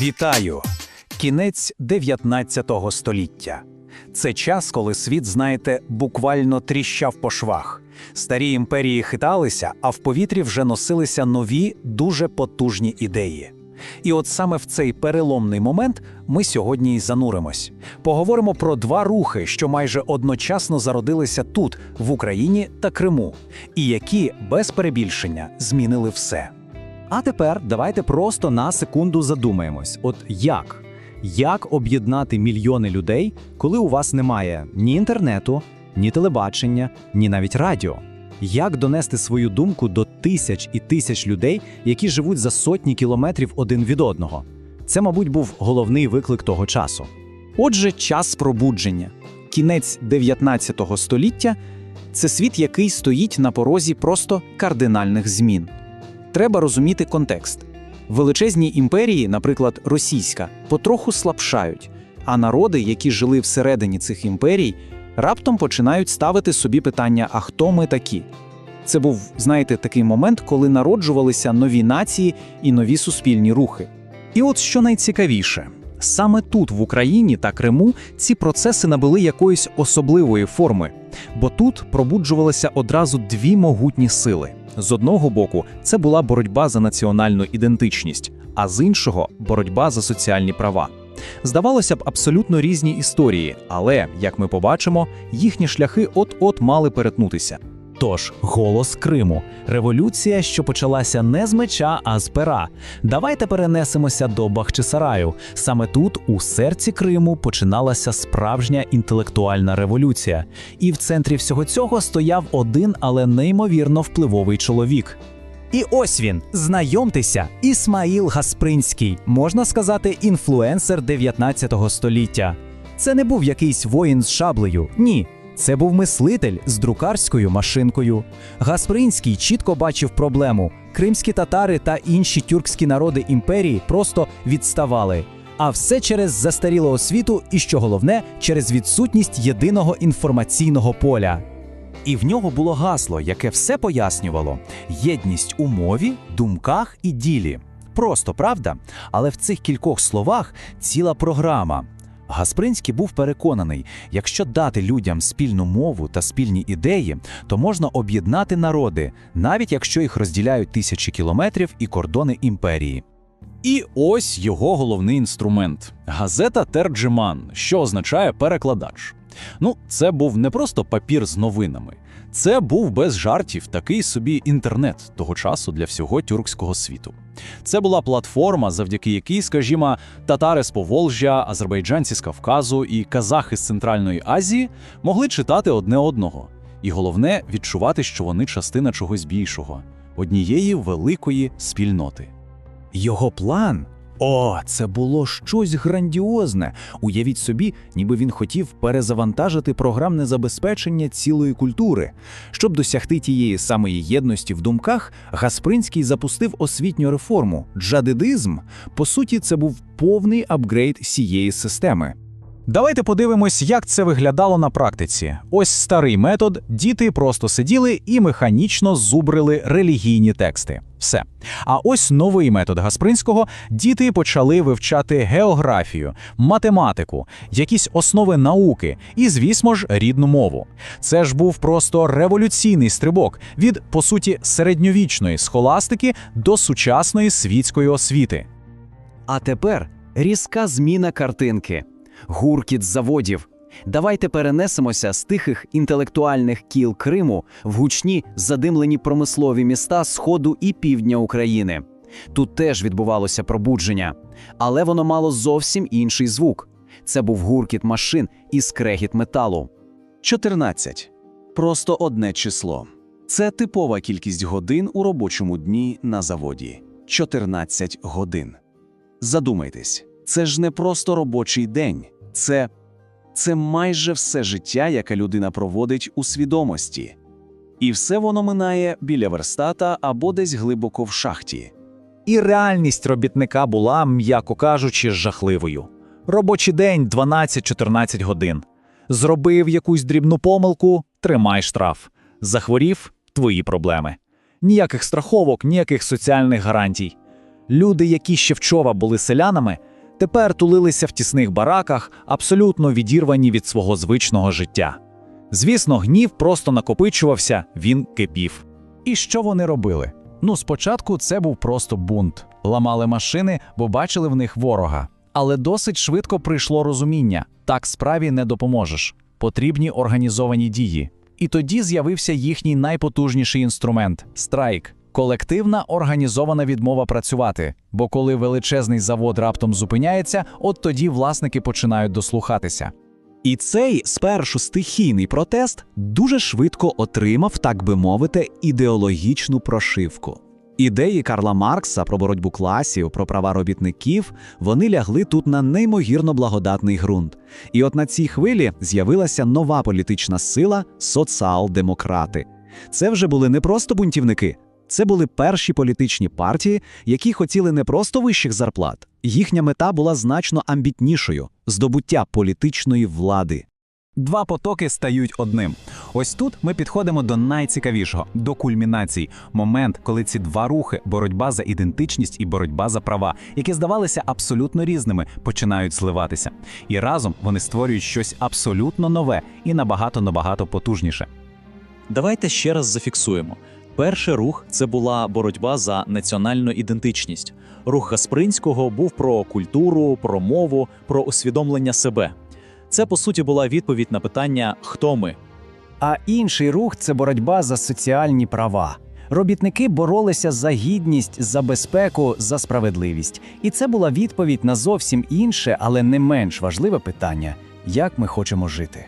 Вітаю! Кінець 19 століття. Це час, коли світ, знаєте, буквально тріщав по швах. Старі імперії хиталися, а в повітрі вже носилися нові, дуже потужні ідеї. І от саме в цей переломний момент ми сьогодні й зануримось. Поговоримо про два рухи, що майже одночасно зародилися тут, в Україні та Криму, і які без перебільшення змінили все. А тепер давайте просто на секунду задумаємось: от як? Як об'єднати мільйони людей, коли у вас немає ні інтернету, ні телебачення, ні навіть радіо? Як донести свою думку до тисяч і тисяч людей, які живуть за сотні кілометрів один від одного? Це, мабуть, був головний виклик того часу. Отже, час пробудження. Кінець 19 століття це світ, який стоїть на порозі просто кардинальних змін. Треба розуміти контекст. Величезні імперії, наприклад, російська, потроху слабшають, а народи, які жили всередині цих імперій, раптом починають ставити собі питання: а хто ми такі? Це був, знаєте, такий момент, коли народжувалися нові нації і нові суспільні рухи. І от що найцікавіше, саме тут, в Україні та Криму, ці процеси набули якоїсь особливої форми, бо тут пробуджувалися одразу дві могутні сили. З одного боку, це була боротьба за національну ідентичність, а з іншого боротьба за соціальні права. Здавалося б, абсолютно різні історії, але, як ми побачимо, їхні шляхи от-от мали перетнутися. Тож, голос Криму революція, що почалася не з меча, а з пера. Давайте перенесемося до Бахчисараю. Саме тут, у серці Криму, починалася справжня інтелектуальна революція. І в центрі всього цього стояв один, але неймовірно впливовий чоловік. І ось він, знайомтеся, Ісмаїл Гаспринський, можна сказати, інфлюенсер 19 століття. Це не був якийсь воїн з шаблею, ні. Це був мислитель з друкарською машинкою. Гаспринський чітко бачив проблему. Кримські татари та інші тюркські народи імперії просто відставали. А все через застарілу освіту і, що головне, через відсутність єдиного інформаційного поля. І в нього було гасло, яке все пояснювало: єдність у мові, думках і ділі. Просто правда, але в цих кількох словах ціла програма. Гаспринський був переконаний, якщо дати людям спільну мову та спільні ідеї, то можна об'єднати народи, навіть якщо їх розділяють тисячі кілометрів і кордони імперії. І ось його головний інструмент газета Терджеман, що означає перекладач. Ну, це був не просто папір з новинами, це був без жартів такий собі інтернет того часу для всього тюркського світу. Це була платформа, завдяки якій, скажімо, татари з Поволжя, азербайджанці з Кавказу і казахи з Центральної Азії могли читати одне одного. І головне відчувати, що вони частина чогось більшого, однієї великої спільноти. Його план. О, це було щось грандіозне. Уявіть собі, ніби він хотів перезавантажити програмне забезпечення цілої культури. Щоб досягти тієї самої єдності в думках, Гаспринський запустив освітню реформу. Джадидизм, по суті, це був повний апгрейд цієї системи. Давайте подивимось, як це виглядало на практиці. Ось старий метод: діти просто сиділи і механічно зубрили релігійні тексти. Все. А ось новий метод Гаспринського: діти почали вивчати географію, математику, якісь основи науки і, звісно ж, рідну мову. Це ж був просто революційний стрибок від, по суті, середньовічної схоластики до сучасної світської освіти. А тепер різка зміна картинки. Гуркіт заводів. Давайте перенесемося з тихих інтелектуальних кіл Криму в гучні задимлені промислові міста Сходу і півдня України. Тут теж відбувалося пробудження, але воно мало зовсім інший звук. Це був гуркіт машин і скрегіт металу. 14. Просто одне число. Це типова кількість годин у робочому дні на заводі 14 годин. Задумайтесь, це ж не просто робочий день, це, це майже все життя, яке людина проводить у свідомості. І все воно минає біля верстата або десь глибоко в шахті. І реальність робітника була, м'яко кажучи, жахливою. Робочий день 12-14 годин. Зробив якусь дрібну помилку, тримай штраф. Захворів твої проблеми. Ніяких страховок, ніяких соціальних гарантій. Люди, які ще вчора були селянами, Тепер тулилися в тісних бараках, абсолютно відірвані від свого звичного життя. Звісно, гнів просто накопичувався, він кипів. І що вони робили? Ну, спочатку це був просто бунт. Ламали машини, бо бачили в них ворога. Але досить швидко прийшло розуміння: так справі не допоможеш. Потрібні організовані дії. І тоді з'явився їхній найпотужніший інструмент страйк. Колективна організована відмова працювати. Бо коли величезний завод раптом зупиняється, от тоді власники починають дослухатися. І цей спершу стихійний протест дуже швидко отримав, так би мовити, ідеологічну прошивку. Ідеї Карла Маркса про боротьбу класів, про права робітників, вони лягли тут на неймовірно благодатний ґрунт. І от на цій хвилі з'явилася нова політична сила соціал-демократи. Це вже були не просто бунтівники, це були перші політичні партії, які хотіли не просто вищих зарплат. Їхня мета була значно амбітнішою здобуття політичної влади. Два потоки стають одним. Ось тут ми підходимо до найцікавішого до кульмінації. Момент, коли ці два рухи боротьба за ідентичність і боротьба за права, які здавалися абсолютно різними, починають зливатися. І разом вони створюють щось абсолютно нове і набагато набагато потужніше. Давайте ще раз зафіксуємо. Перший рух це була боротьба за національну ідентичність. Рух Гаспринського був про культуру, про мову, про усвідомлення себе. Це по суті була відповідь на питання Хто ми? А інший рух це боротьба за соціальні права. Робітники боролися за гідність, за безпеку, за справедливість. І це була відповідь на зовсім інше, але не менш важливе питання: як ми хочемо жити.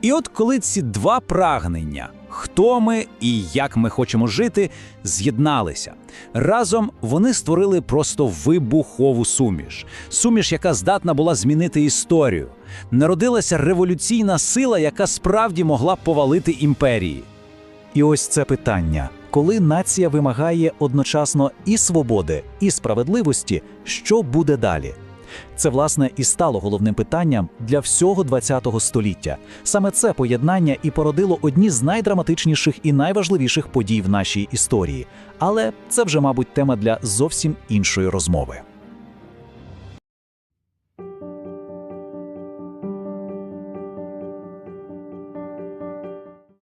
І от коли ці два прагнення, хто ми і як ми хочемо жити, з'єдналися. Разом вони створили просто вибухову суміш. Суміш, яка здатна була змінити історію. Народилася революційна сила, яка справді могла повалити імперії. І ось це питання: коли нація вимагає одночасно і свободи, і справедливості, що буде далі? Це, власне, і стало головним питанням для всього ХХ століття. Саме це поєднання і породило одні з найдраматичніших і найважливіших подій в нашій історії. Але це вже, мабуть, тема для зовсім іншої розмови.